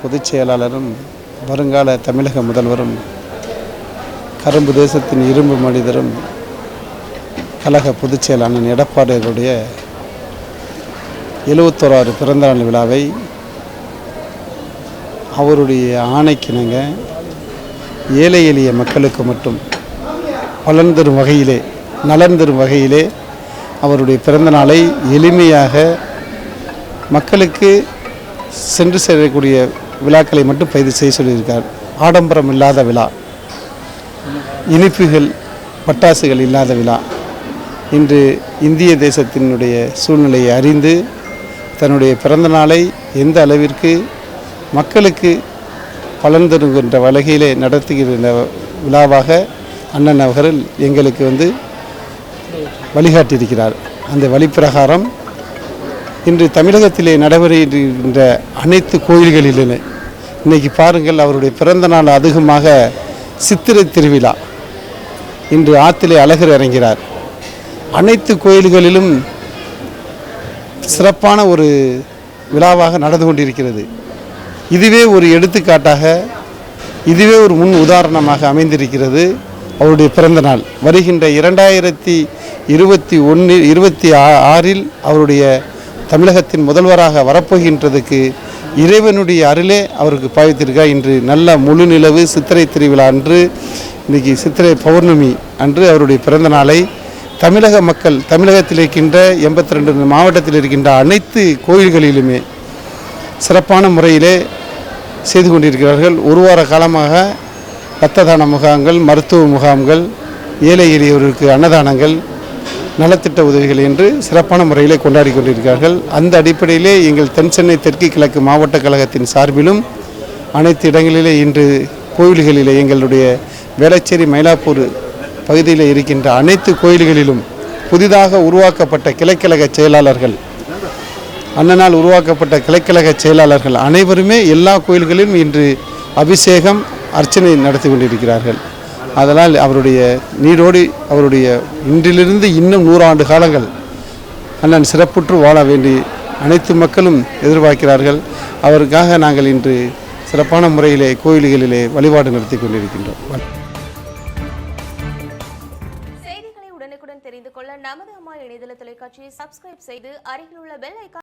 பொதுச் செயலாளரும் வருங்கால தமிழக முதல்வரும் கரும்பு தேசத்தின் இரும்பு மனிதரும் கழக பொதுச் செயலாளர் எடப்பாடியருடைய எழுவத்தோராறு பிறந்தநாள் விழாவை அவருடைய ஆணைக்கிணங்க ஏழை எளிய மக்களுக்கு மட்டும் பலன் தரும் வகையிலே நலன் தரும் வகையிலே அவருடைய பிறந்த நாளை எளிமையாக மக்களுக்கு சென்று சேரக்கூடிய விழாக்களை மட்டும் பதிவு செய்ய சொல்லியிருக்கார். ஆடம்பரம் இல்லாத விழா. இனிப்புகள் பட்டாசுகள் இல்லாத விழா. இன்று இந்திய தேசத்தினுடைய சூழ்நிலையை அறிந்து தன்னுடைய பிறந்த நாளை எந்த அளவிற்கு மக்களுக்கு பலன் தருகின்ற வகையிலே நடத்துகின்ற விழாவாக அண்ணன் அவர்கள் எங்களுக்கு வந்து வழிகாட்டியிருக்கிறார். அந்த வழிப்பிரகாரம் இன்று தமிழகத்திலே நடைபெறுகின்ற அனைத்து கோயில்களிலுமே இன்றைக்கி பாருங்கள் அவருடைய பிறந்த நாள் அதிகமாக சித்திரை திருவிழா. இன்று ஆற்றிலே அழகர் இறங்கிறார். அனைத்து கோயில்களிலும் சிறப்பான ஒரு விழாவாக நடந்து கொண்டிருக்கிறது. இதுவே ஒரு எடுத்துக்காட்டாக இதுவே ஒரு முன் உதாரணமாக அமைந்திருக்கிறது அவருடைய பிறந்த நாள். வருகின்ற இரண்டாயிரத்தி இருபத்தி ஒன்று இருபத்தி ஆ- ஆறில் அவருடைய தமிழகத்தின் முதல்வராக வரப்போகின்றதுக்கு இறைவனுடைய அருளே அவருக்கு பாவித்திருக்கார் இன்று நல்ல முழு நிலவு சித்திரை திருவிழா அன்று இன்னைக்கு சித்திரை பௌர்ணமி அன்று அவருடைய பிறந்த நாளை தமிழக மக்கள் தமிழகத்தில் இருக்கின்ற எண்பத்தி ரெண்டு மாவட்டத்தில் இருக்கின்ற அனைத்து கோயில்களிலுமே சிறப்பான முறையிலே செய்து கொண்டிருக்கிறார்கள். ஒரு வார காலமாக இரத்த தான முகாம்கள் மருத்துவ முகாம்கள் ஏழை எளியவர்களுக்கு அன்னதானங்கள் நலத்திட்ட உதவிகள் என்று சிறப்பான முறையிலே கொண்டாடி கொண்டிருக்கிறார்கள். அந்த அடிப்படையிலே எங்கள் தென் சென்னை தெற்கு கிழக்கு மாவட்ட கழகத்தின் சார்பிலும் அனைத்து இடங்களிலே இன்று கோயில்களிலே எங்களுடைய வேளச்சேரி மயிலாப்பூர் பகுதியில் இருக்கின்ற அனைத்து கோயில்களிலும் புதிதாக உருவாக்கப்பட்ட கிளைக்கழக செயலாளர்கள் அண்ணனால் உருவாக்கப்பட்ட கிளைக்கழக செயலாளர்கள் அனைவருமே எல்லா கோயில்களிலும் இன்று அபிஷேகம் அர்ச்சனை நடத்தி கொண்டிருக்கிறார்கள். அதனால் அவருடைய நீரோடி அவருடைய இன்றிலிருந்து இன்னும் நூறாண்டு காலங்கள் அண்ணன் சிறப்புற்று வாழ வேண்டி அனைத்து மக்களும் எதிர்பார்க்கிறார்கள். அவருக்காக நாங்கள் இன்று சிறப்பான முறையிலே கோயில்களிலே வழிபாடு நடத்தி கொண்டிருக்கின்றோம். செய்திகளை உடனுக்குடன் தெரிந்து கொள்ள நமது அம்மா இணையதள தொலைக்காட்சியை சப்ஸ்கிரைப் செய்து அருகில் உள்ள பெல் ஐக்கான்